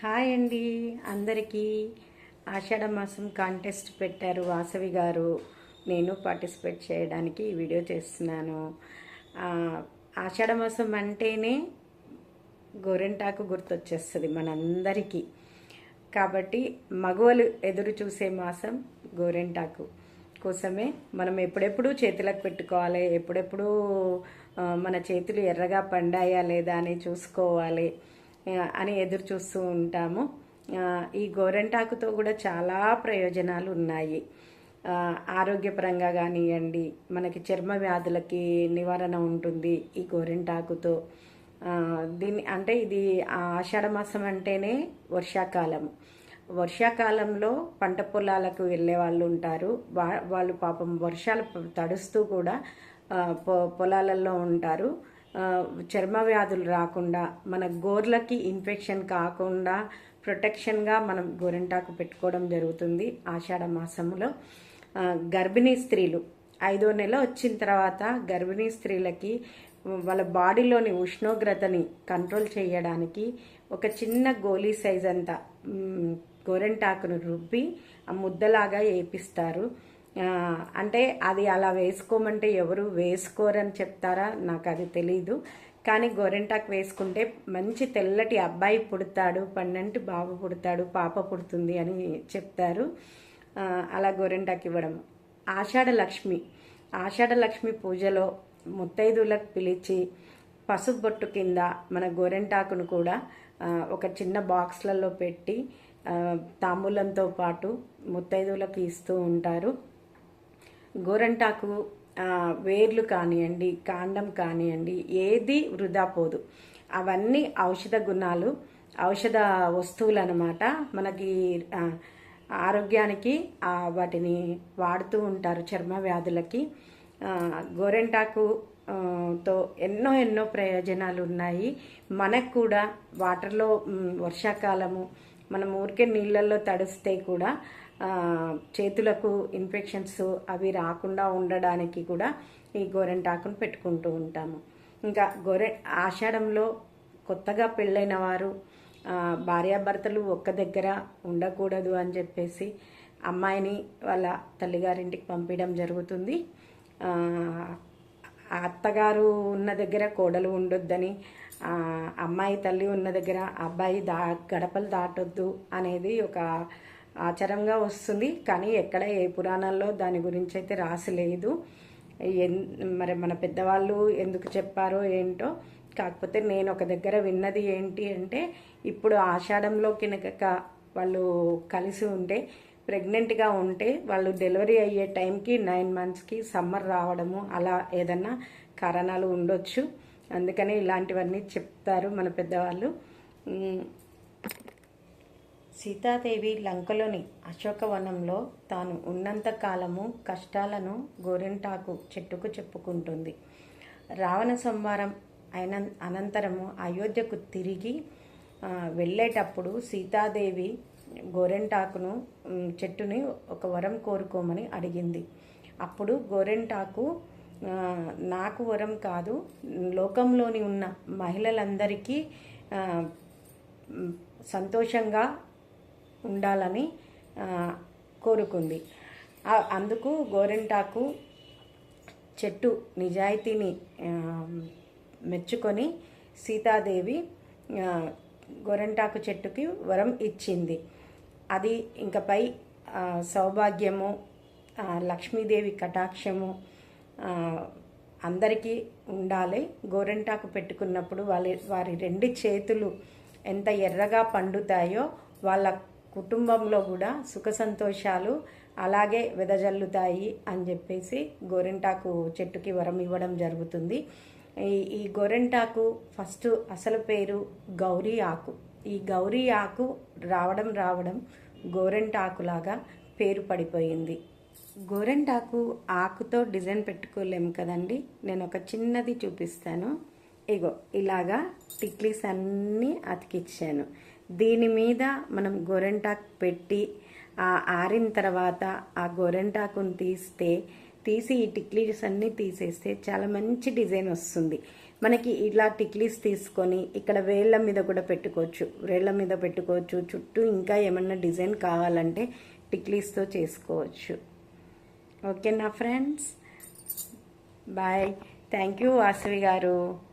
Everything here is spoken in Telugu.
హాయ్ అండి. అందరికీ ఆషాఢ మాసం కాంటెస్ట్ పెట్టారు వాసవి గారు. నేను పార్టిసిపేట్ చేయడానికి ఈ వీడియో చేస్తున్నాను. ఆషాఢ మాసం అంటేనే గోరెంటాకు గుర్తొచ్చేస్తుంది మనందరికీ. కాబట్టి మగవలు ఎదురు చూసే మాసం గోరెంటాకు కోసమే మనం ఎప్పుడెప్పుడు చేతులకు పెట్టుకోవాలి ఎప్పుడెప్పుడు మన చేతులు ఎర్రగా పండాయా లేదా అని చూసుకోవాలి. అని ఎదురు చూస్తూ ఉంటాము. ఈ గోరెంటాకుతో కూడా చాలా ప్రయోజనాలు ఉన్నాయి. ఆరోగ్యపరంగా కానివ్వండి మనకి చర్మ వ్యాధులకి నివారణ ఉంటుంది ఈ గోరెంటాకుతో. దీన్ని అంటే ఇది ఆషాఢ మాసం అంటేనే వర్షాకాలం. వర్షాకాలంలో పంట పొలాలకు వెళ్ళే వాళ్ళు ఉంటారు. వా- వాళ్ళు పాపం వర్షాలు తడుస్తూ కూడా పొ- పొలాలలో ఉంటారు. చర్మ వ్యాధులు రాకుండా మన గోర్లకి ఇన్ఫెక్షన్ కాకుండా ప్రొటెక్షన్గా మనం గోరింటాకు పెట్టుకోవడం జరుగుతుంది ఆషాఢ మాసంలో. గర్భిణీ స్త్రీలు ఐదో నెల వచ్చిన తర్వాత గర్భిణీ స్త్రీలకి వాళ్ళ బాడీలోని ఉష్ణోగ్రతని కంట్రోల్ చేయడానికి ఒక చిన్న గోలీ సైజ్ అంతా గోరెంటాకును రుబ్బి ఆ ముద్దలాగా వేపిస్తారు అంటే అది అలా వేసుకోమంటే ఎవరు వేసుకోరని చెప్తారా? నాకు అది తెలీదు. కానీ గోరెంటాకు వేసుకుంటే మంచి తెల్లటి అబ్బాయి పుడతాడు పన్నెంటి బాబు పుడతాడు పాప పుడుతుంది అని చెప్తారు. అలా గోరెంటాకు ఇవ్వడం. ఆషాఢ లక్ష్మి. ఆషాఢ లక్ష్మి పూజలో ముత్తైదులకు పిలిచి పసుపు బొట్టు కింద మన గోరెంటాకును కూడా ఒక చిన్న బాక్స్లలో పెట్టి తాంబూలంతో పాటు ముత్తైదువులకు ఇస్తూ ఉంటారు. గోరంటాకు వేర్లు కానివ్వండి కాండం కానివ్వండి ఏది వృధా పోదు. అవన్నీ ఔషధ గుణాలు ఔషధ వస్తువులు అనమాట మనకి ఆరోగ్యానికి వాటిని వాడుతూ ఉంటారు చర్మ వ్యాధులకి. గోరెంటాకు తో ఎన్నో ఎన్నో ప్రయోజనాలు ఉన్నాయి. మనకు కూడా వాటర్లో వర్షాకాలము మనం ఊరికే నీళ్ళల్లో తడిస్తే కూడా చేతులకు ఇన్ఫెక్షన్స్ అవి రాకుండా ఉండడానికి కూడా ఈ గోరెంటాకును పెట్టుకుంటూ ఉంటాము. ఇంకా గోరె ఆషాఢంలో కొత్తగా పెళ్ళైన వారు భార్యాభర్తలు ఒక్క దగ్గర ఉండకూడదు అని చెప్పేసి అమ్మాయిని వాళ్ళ తల్లిగారింటికి పంపించడం జరుగుతుంది. అత్తగారు ఉన్న దగ్గర కోడలు ఉండొద్దని అమ్మాయి తల్లి ఉన్న దగ్గర అబ్బాయి దా గడపలు దాటొద్దు అనేది ఒక ఆచారంగా వస్తుంది కానీ ఎక్కడ ఏ పురాణాల్లో దాని గురించి అయితే రాసి లేదు. ఎన్ మరి మన పెద్దవాళ్ళు ఎందుకు చెప్పారో ఏంటో కాకపోతే నేను ఒక దగ్గర విన్నది ఏంటి అంటే ఇప్పుడు ఆషాఢంలో కనుక వాళ్ళు కలిసి ఉంటే ప్రెగ్నెంట్గా ఉంటే వాళ్ళు డెలివరీ అయ్యే టైంకి నైన్ మంత్స్కి సమ్మర్ రావడము అలా ఏదన్నా కారణాలు ఉండొచ్చు. అందుకని ఇలాంటివన్నీ చెప్తారు మన పెద్దవాళ్ళు. సీతాదేవి లంకలోని అశోకవనంలో తాను ఉన్నంత కాలము కష్టాలను గోరింటాకు చెట్టుకు చెప్పుకుంటుంది. రావణ సంహారం అయిన అనంతరము అయోధ్యకు తిరిగి వెళ్ళేటప్పుడు సీతాదేవి గోరెంటాకును చెట్టుని ఒక వరం కోరుకోమని అడిగింది. అప్పుడు గోరెంటాకు నాకు వరం కాదు లోకంలోని ఉన్న మహిళలందరికీ సంతోషంగా ఉండాలని కోరుకుంది. అందుకు గోరెంటాకు చెట్టు నిజాయితీని మెచ్చుకొని సీతాదేవి గోరింటాకు గోరెంటాకు చెట్టుకి వరం ఇచ్చింది. అది ఇంకపై సౌభాగ్యము లక్ష్మీదేవి కటాక్షము అందరికీ ఉండాలి. గోరెంటాకు పెట్టుకున్నప్పుడు వాళ్ళ వారి రెండు చేతులు ఎంత ఎర్రగా పండుతాయో వాళ్ళ కుటుంబంలో కూడా సుఖ సంతోషాలు అలాగే వెదజల్లుతాయి అని చెప్పేసి గోరెంటాకు చెట్టుకి వరం ఇవ్వడం జరుగుతుంది. ఈ ఈ గోరెంటాకు ఫస్ట్ అసలు పేరు గౌరీ ఆకు. ఈ గౌరీ ఆకు రావడం రావడం గోరెంటాకులాగా పేరు పడిపోయింది. గోరెంటాకు ఆకుతో డిజైన్ పెట్టుకోలేము కదండి? నేను ఒక చిన్నది చూపిస్తాను. ఇగో ఇలాగా టిక్లీస్ అన్నీ అతికిచ్చాను. దీని మీద మనం గోరెంటాకు పెట్టి ఆ ఆరిన తర్వాత ఆ గోరెంటాకుని తీస్తే తీసి ఈ టిక్లీస్ అన్నీ తీసేస్తే చాలా మంచి డిజైన్ వస్తుంది. మనకి ఇలా టిక్లీస్ తీసుకొని ఇక్కడ వేళ్ళ మీద కూడా పెట్టుకోవచ్చు. వేళ్ళ మీద పెట్టుకోవచ్చు. చుట్టూ ఇంకా ఏమన్నా డిజైన్ కావాలంటే టిక్లీస్తో చేసుకోవచ్చు. ఓకేనా friends? Bye. Thank you Vasavi garu.